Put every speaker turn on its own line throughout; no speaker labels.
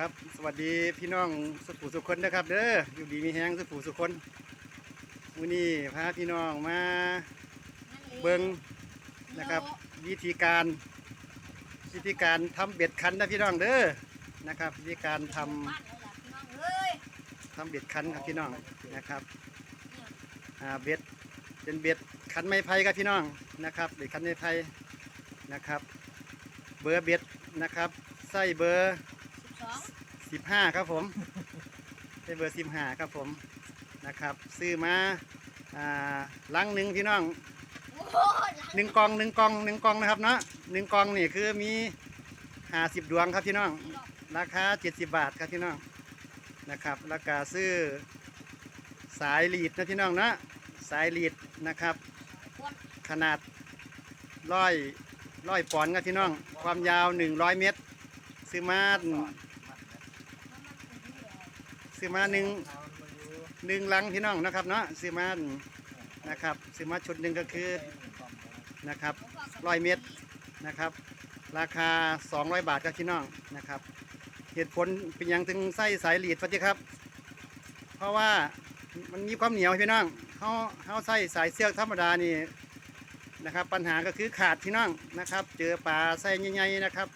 ครับ สวัสดีพี่น้องสุขุสุคนนะครับ เด้ออยู่ดีมีแห้งสุขุสุคนวันนี้พาพี่น้องมาเบิงนะครับ วิธีการวิธีการทำเบ็ดคันนะพี่น้องเด้อนะครับ วิธีการทำทำเบ็ดคันครับพี่น้องนะครับอ่าเบ็ดเป็นเบ็ดคันไม้ไผ่ครับพี่น้องนะครับเบ็ดคันไม้ไผ่นะครับ เบอร์เบ็ดนะครับใส่เบอร์ สิบห้าครับผม เป็นเบอร์สิบห้าครับผมนะครับ ซื้อมาอ่าลังหนึ่งพี่น้องหนึ่งกล่องหนึ่งกล่องหนึ่งกล่องนะครับเนาะหนึ่งกล่องนี่คือมีห้าสิบดวงครับพี่น้อง ราคาเจ็ดสิบบาทครับพี่น้องนะครับราคาซื้อสายลีดนะพี่น้องนะสายลีดนะครับ ขนาดร้อยร้อยปอนด์ครับพี่น้อง ความยาวหนึ่งร้อยเมตร ซื้อมา ซื้อมาหนึ่งหนึ่งลังพี่น้องนะครับเนาะซื้อมานะครับซื้อมาชุดหนึ่งก็คือนะครับร้อยเมตรนะครับ ราคา 200 บาทครับพี่น้องนะครับ เหตุผลเป็นอย่างถึงไส้สายหลีดพอดีครับ เพราะว่ามันมีความเหนียวพี่น้องเขาเขาใส่สายเสื้อธรรมดานี่นะครับ ปัญหาก็คือขาดพี่น้องนะครับ เจอปลาไส้ใหญ่ๆนะครับ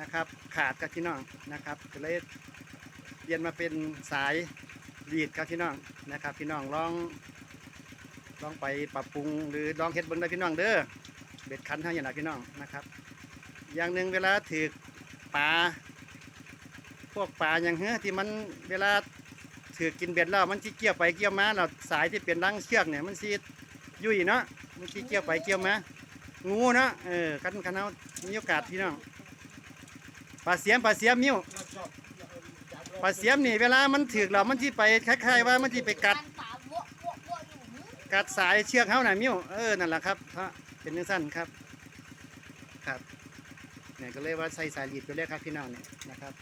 นะครับ ขาดกับพี่น้องนะครับก็เลย เปลี่ยนมาเป็นสายลีดครับพี่น้องนะครับ พี่น้องลองลองไปปรับปรุงหรือลองเฮ็ดเบิ้งได้พี่น้องเด้อเบ็ดคันเท่าอย่างไรพี่น้องนะครับ อย่างหนึ่งเวลาถือปลาพวกปลาอย่างเฮ้ยที่มันเวลาถือกินเบ็ดแล้วมันที่เกี่ยวไปเกี่ยวมาเราสายที่เป็นรังเชือกเนี่ยมันซียุ่ยเนาะมันที่เกี่ยวไปเกี่ยวมางูเนาะเออกันกันเอามีโอกาสพี่น้องปลาเสียมปลาเสียมมิ้ว ปลาเสียมนี่เวลามันถือกเรามันที่ไปคล้ายๆว่ามันที่ไปกัด กัดสายเชือกเขาหน่ะมิ้วเออนั่นแหละครับเพระเป็นเนื้อสั้นครับ ครับเนี่ยก็เลยว่าใส่สายหลีดไปเลยครับพี่น้องเนี่ยนะครับ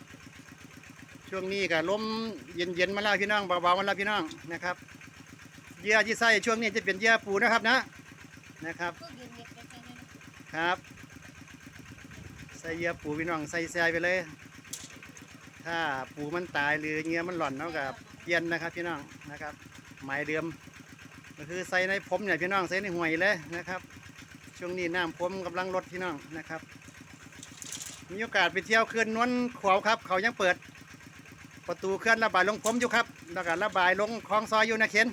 ช่วงนี้ก็ลมเย็นๆมาแล้วพี่น้องเบาๆมาแล้วพี่น้องนะครับเหยื่อที่ใส่ช่วงนี้จะเป็นเหยื่อปูนะครับนะนะครับครับ ใส่เหยื่อปูพี่น้องใส่แซไปเลย ถ้าปูมันตายหรือเงี้ยมันหล่อนเนาะกับเปลี่ยนนะครับพี่น้องนะครับหมายเดิมก็คือใส่ในผมเนี่ยพี่น้องใส่ในห่วยเลยนะครับ ช่วงนี้น้ำผมกำลังลดพี่น้องนะครับ มีโอกาสไปเที่ยวเขื่อนนวลขวาวครับ เขายังเปิด ประตูเขื่อนระบายลงผมอยู่ครับแล้วก็ระบายลงคลองซอยอยู่นะเข็น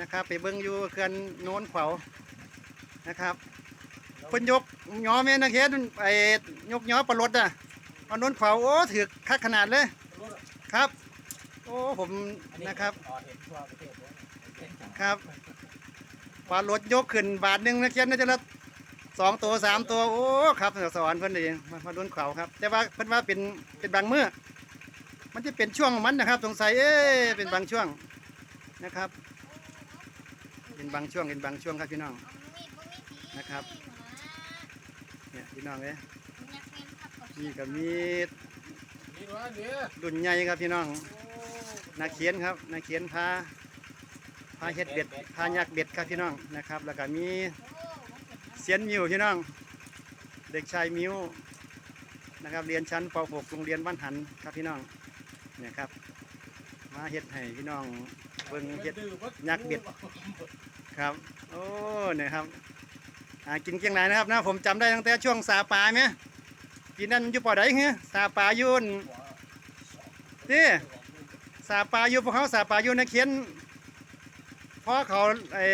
นะครับ ไปเบิ้งอยู่เขื่อนโน้นขวาวนะครับเพิ่นยกย้อแม่นะเข็นไอ้ยกย้อปลาลดอะ เอานนขวาโอ้ถือคักขนาดเลยครับ โอ้ผมนะครับครับปลารถยกขึ้นบาทหนึ่งนะเชียนน่าจะละสองตัวสามตัวโอ้ครับสอนเพิ่อนเองมามาดุนเขาครับ แต่ว่าเพิ่อนว่าเป็นเป็นบางเมื้อมันจะเป็นช่วงมันนะครับ สงสัยเอ๊เป็นบางช่วงนะครับ เป็นบางช่วงเป็นบางช่วงครับพี่น้องนะครับเนี่ยพี่น้องเอ้ย นี่ก็มี
นี่ว่าเดี๋ยว
รุ่นใหญ่ครับพี่น้องนาเขียนครับนาเขียนพาพาเฮ็ดเบ็ดพายักเบ็ดครับพี่น้องนะครับ แล้วก็มีเสียนมิวพี่น้อง เด็กชายมิวนะครับเรียนชั้นป .6 โรงเรียนบ้านหันครับพี่น้องเนี่ยครับ มาเฮ็ดให้พี่น้องเบิ่งเฮ็ดยักษ์เบ็ดครับโอ้เนี่ยครับหากินเกียงไหนนะครับนะผมจำได้ตั้งแต่ช่วงสาปลาไหม กินนั่นอยู่ปอใดเงี้ยสาปลายุนที่สาปลาอยู่พวกเขาสาปลาอยู่นะเขียนเพราะเขาไอ้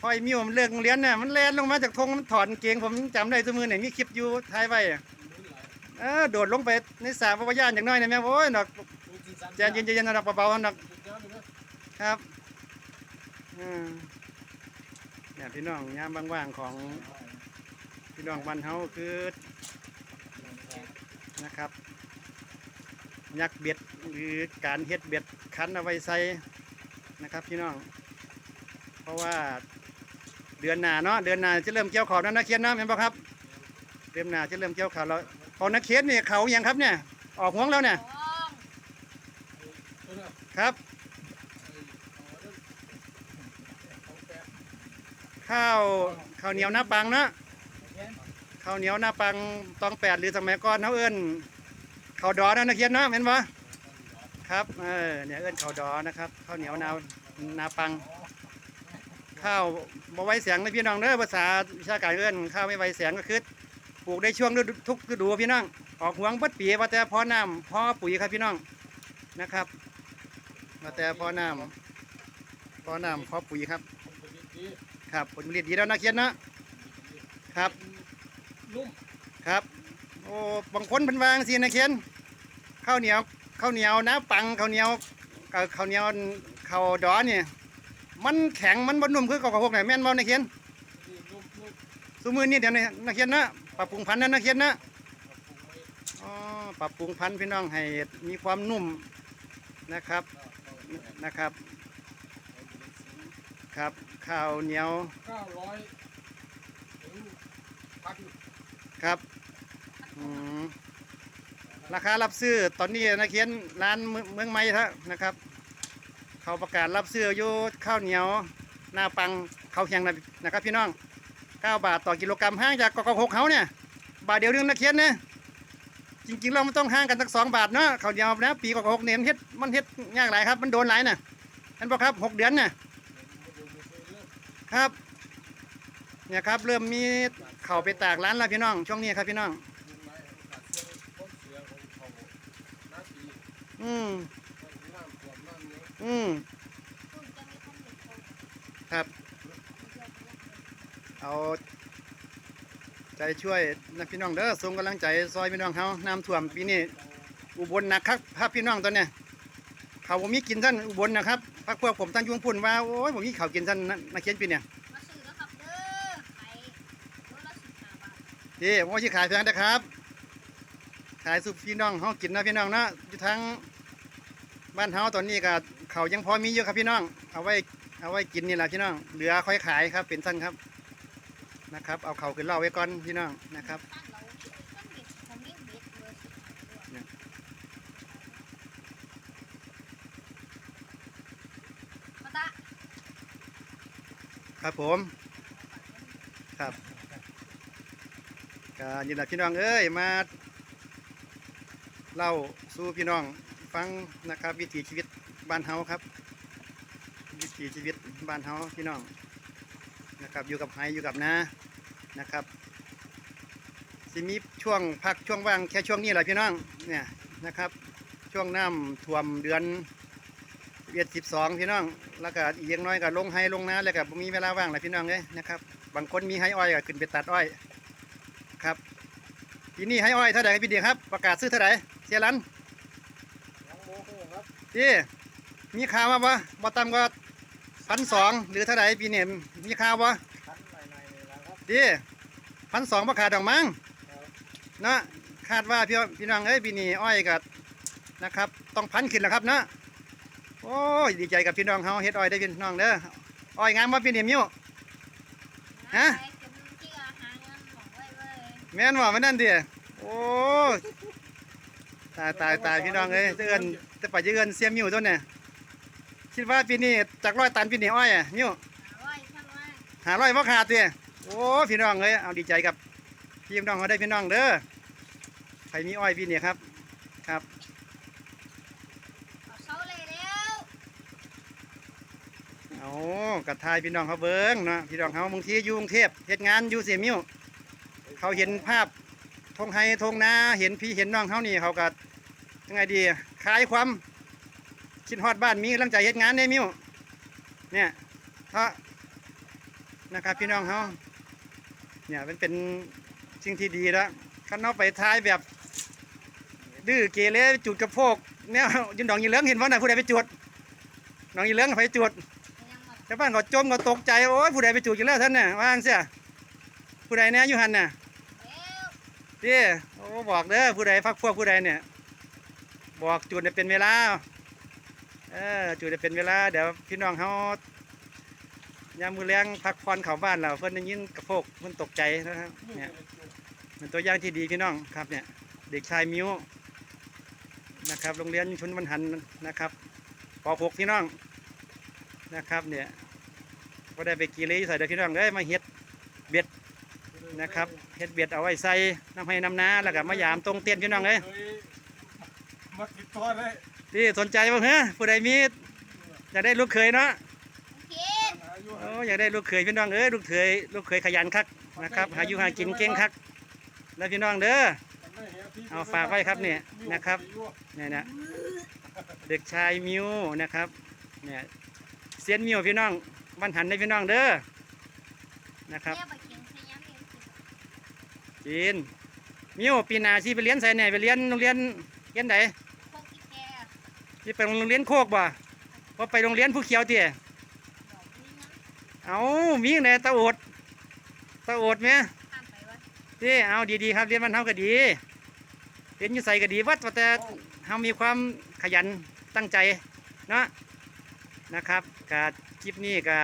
พ่อไอ้มิวมันเลิกโรงเรียนเนี่ยมันแล่นลงมาจากธงมันถอดเกงผมจำได้ตัวมือเนี่ยมีคลิปอยู่ท้ายไว้อะเออโดดลงไปในสระพระยานอย่างน้อยเนี่ยแม่โอ้ยหนักใจเย็นๆหนักเบาๆหนักครับอืมเนี่ยพี่น้องยามว่างๆของพี่น้องบ้านเฮาคือ นะครับ ยักเบ็ดหรือการเฮ็ดเบ็ดคันเอาไว้ใส่นะครับพี่น้อง เพราะว่าเดือนหน้าเนาะเดือนหน้าจะเริ่มเกี่ยวข้าวแล้วนะเคียนนะเห็นปะครับเดือนหน้าจะเริ่มเกี่ยวขาวแล้วของนักเคียนนี่เขาอย่างครับเนี่ย ออกห่วงแล้วเนี่ยครับ ข้าวข้าวเหนียวหน้าปังเนาะ ข้าวเหนียวหน้าปังตองแปดหรือสมัยก่อนเขาเอิ้นข้าวดอนะนักเรียนเนาะเห็นบ่ครับเออเนี่ยเอิ้นข้าวดอนะครับข้าวเหนียวนานาปัง ข้าวบ่ไว้เสียงนพี่น้องเด้อภาษาวิชาการเอิ้นข้าวไม่ไว้เสียงก็คือปลูกได้ช่วงฤดูทุกฤดูพี่น้องออกหวงบัดปีว่าแต่พอน้ำพอปุ๋ยครับพี่น้องนะครับว่าแต่พอน้ำพอน้ำพอปุ๋ยครับ ครับผลผลิตดีแล้วนะเคียนนะครับ
นุ่ม
ครับ โอ้บางคนเป็นวางสินะเคียนข้าวเหนียวข้าวเหนียวนะปังข้าวเหนียวข้าวเหนียวข้าวดอเนี่ยมันแข็งมันบนนุ่มคือกับพวกไหนแม่นบ่นะเคียนสมือนี่เดี๋ยวนะเคียนนะปรับปรุงพันธุ์นะนะเคียนนะอ๋อปรับปรุงพันธุ์พี่น้องให้มีความนุ่มนะครับนะครับ ครับข้าวเหนียว
900
ครับราคารับซื้อตอนนี้นะเคียนร้านเมืองเมืองใหม่ทะนะครับ เขาประกาศรับซื้ออยู่ข้าวเหนียว หน้าปังข้าวแข็งนะครับ พี่น้อง 9 บาทต่อกิโลกรัมห่างจากกกหกเขาเนี่ย บาทเดียวนึงนะเคียนนี่ยจริงๆเราไม่ต้องห่างกันสักสองบาทเนาะข้าวเหนียวนะปีกกหกเนี่ยมันเฮ็ดมันเฮ็ดยากหลายครับ มันโดนหลายน่ะเห็นปะครับหกเดือนน่ะครับเนี่ยครับเริ่มมี เข่าไปตากร้านแล้วพี่น้องช่วงนี้ครับพี่น้อง อืมอืมครับ เอา ใจช่วยนะพี่น้องเด้อส่งกำลังใจซอยพี่น้องเขาน้ำท่วมปีนี้อุบลหนักครับครับพี่น้องตอนเนี้ยเขาผมมีกินท่านอุบลนะครับพักพวกผมตั้งยุงพุ่นว่าโอ้ยผมมีเขากินท่านนะนักเขียนปีเนี่ย
มาซื้อแล้วครับเด้อไข่โลละสิบห้าบาท
พี่ผมว่าที่ขายเพียงนะครับ ขายสุพี่น้องเขากินนะพี่น้องนะอยู่ทั้งบ้านเฮาตอนนี้ก็เขาวยังพอมีอยู่ครับพี่น้อง เอาไว้เอาไว้กินนี่แหละพี่น้องเหลือค่อยขายครับเป็นสั้นครับนะครับ เอาเขาวขึ้นเล่าไว้ก่อนพี่น้องนะครับ
ตั้งเราตั้งเด็กผมเลี้ยงเด็กเลยสิบห้าตัว
เนี่ย
มาตะ
ครับผม ครับ ก็นี่แหละพี่น้องเอ้ยมาเล่าสู่พี่น้องฟังนะครับ วิถีชีวิตบ้านเฮาครับ วิถีชีวิตบ้านเฮาพี่น้องนะครับ อยู่กับไฮอยู่กับนานะครับสิมีช่วงพักช่วงว่างแค่ช่วงนี้แหละพี่น้องเนี่ยนะครับ ช่วงน้ำท่วมเดือนเวียดสิบสองพี่น้องแล้วก็อีกอย่างน้อยก็ลงไฮลงนาแล้วก็บ่มีเวลาว่างแหละพี่น้องเลยนะครับบางคนมีไฮอ้อยก็ขึ้นไปตัดอ้อย ปีนี้ไฮอ้อยเท่าไหร่พี่เดียครับ ประกาศซื้อเท่าไหร่เสียรัน
ยังโมโหครับ
พี่มีข่าวมาบ่บ่ต่ำกว่าพันสองหรือเท่าไหร่ปีนี้มีข่าวบ่
พันในในเลยนะครับ
พี่พันสองประขาดดอกมั้งเนาะคาดว่าพี่พี่น้องเอ้ยปีนี้อ้อยก็นะครับ ต้องพันขึ้นแล้วครับเนาะโอ้ยดีใจกับพี่น้องเฮาเฮ็ดอ้อยได้พี่น้องเด้ออ้อยงามบ่ปีนี้มิ้วฮะ แม่นว่ามันนั่นดิโอ้ยตายตายตายพี่น้องเอ้ยจะเอิ้นจะไปจะเอิ้นเสียมิ้วตัวเนี่ยคิดว่าปีนี้จากร้อยตันปีนี้อ้อยอะมิ้ว
อร่อยท่านว่า
หาร้อยพ่ขาดเตี้ยโอ้พี่น้องเลยเอาดีใจกับพี่น้องเขาได้พี่น้องเด้อใครมีอ้อยพี่เนี่ยครับครับ
เอาเสาเลยแล้ว
เอากระทายพี่น้องเขาเบิ้งเนาะพี่น้องเขาบางทีอยู่กรุงเทพเฮ็ดงานอยู่เสียมิว เขาเห็นภาพทงไฮทงนาเห็นพี่เห็นน้องเขานี่เขาก็ยังไงดีคลายความคิดฮอดบ้านมีกำลังใจเฮ็ดงานได้มิวเนี่ยเพราะนะครับพี่น้องเขาเนี่ยมันเป็นสิ่งที่ดีแล้วคันเอาไปท้ายแบบดื้อเกเรจุดกระโพกเนี่ยยินดองยินเลืองเห็นว่าน่ะผู้ใดไปจุดน้องยินเลืองไปจุดชาวบ้านก็จมก็ตกใจโอ้ยผู้ใดไปจุดกันแล้วท่านน่ะว่างเสียผู้ใดเนี่ยอยู่หันน่ะ พี่โอ้บอกเด้อผู้ใดพักพวกผู้ใดเนี่ย บอกจุดเนี่ยเป็นเวลา เออจุดเนี่ยเป็นเวลา เดี๋ยวพี่น้องเขายามมือแรงพักผ่อนเขาบ้านเราเพิ่อนได้ยินกระโพกเพิ่อนตกใจนะครับเนี่ยเป็นตัวอย่างที่ดีพี่น้องครับเนี่ย เด็กชายมิวนะครับ โรงเรียนชุนบรรหันนะครับป .6 พี่น้องนะครับเนี่ยก็ได้ไปกีฬาใส่เด็กพี่น้องเอ้ยมาเฮ็ด นะครับเฮ็ดเบ็ดเอาไว้ใส่น้ำให้น้ำนาแล้วก็มายามตรงเตียนพี่น้องเอ้ย
เคยมาติดต่อได้
ที่สนใจบ้างฮะผู้ใดมีอยากได้ลูกเขยเนาะ
คิด
หาอยู่
โอ้อยากได้ลูกเขยพี่น้องเอ้ยลูกเขยลูกเขยขยันคักนะครับหาอยู่หากินเก่งคัก แล้วพี่น้องเด้อเอาฝากไว้ครับเนี่ยนะครับเนี่ยนะเด็กชายมิวนะครับเนี่ยเซียนมิวพี่น้องบ้านหันในพี่น้องเด้อนะครับ
เนี่ยไปเขียนใช้ยังเอง
จีนมิวปีหนาชีไปเรียนใส่ไหนไปเรียนโรงเรียนเรียนไหน
พวกอีแก
ที่ไปโรงเรียนโคกบ่ว่าไปโรงเรียนผู้เขียวเตี่ย
บอกนี่นะ
เอามีไหนตาโอดตาโอดไหม
ข้ามไปวะ
ที่เอาดีๆครับเรียนมันเท่าก็ดีเรียนอยู่ใส่ก็ดีวัดว่าแต่เฮามีความขยันตั้งใจเนาะนะครับกาคลิปนี้กา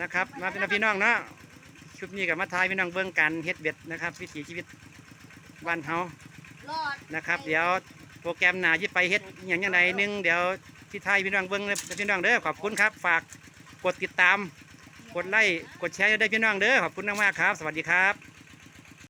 นะครับมาเป็นพี่น้องเนาะ คลิปนี้กับมาทายพี่น้องเบื้องการเฮ็ดเบ็ดนะครับวิถีชีวิตบ้านเฮาร
อด
นะครับ เดี๋ยวโปรแกรมหน้าที่ไปเฮ็ดอหย่างยังไงนึงเดี๋ยวที่ทายพี่น้องเบื้องเลยพี่น้องเด้อขอบคุณครับ ฝากกดติดตาม กดไลค์กดแชร์ได้พี่น้องเด้อขอบคุณมากๆครับ สวัสดีครับ